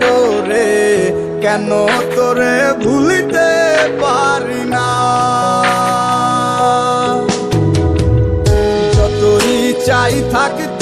ডোরে? কেন তোরে ভুলিতে পারি না? যতই চাই থাকতে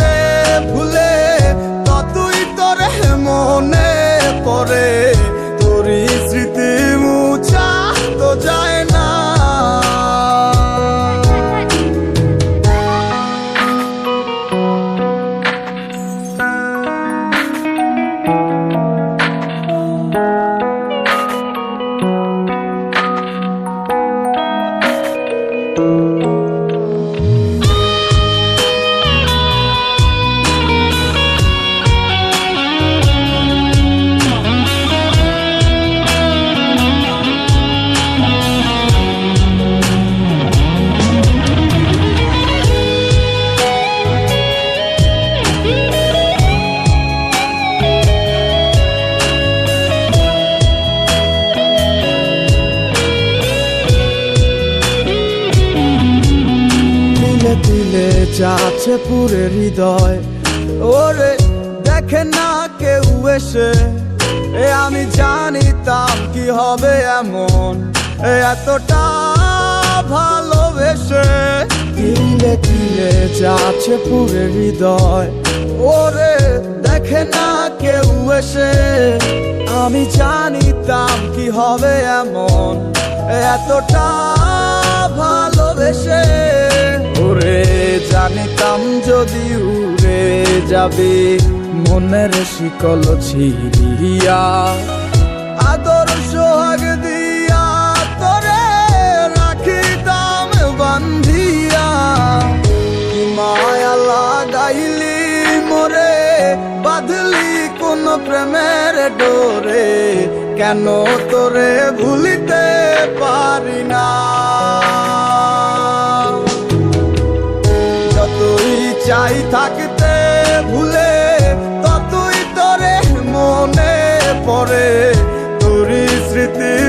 তিলে যাচ্ছে পুরে হৃদয়। ওরে, দেখে না কেউ এসে। এ আমি জানিতাম কি হবে এমন। এতটা ভালোবেসে। তিলে তিলে যাচ্ছে পুরে হৃদয়। ওরে, দেখে না কেউ এসে। আমি জানিতাম কি হবে এমন। এতটা ভালোবেসে। জানিতাম যদি উড়ে যাবে, মনের শিকল ছিড়িয়া। আদর সোহাগ দিয়া তোরে রাখিতাম বান্ধিয়া। কি মায়া লাগাইলি মোরে, বাঁধলি কোন প্রেমের ডোরে। কেন তোরে ভুলিতে পারি না? চাই থাকতে ভুলে ততই তরে মনে পড়ে। তোর স্মৃতি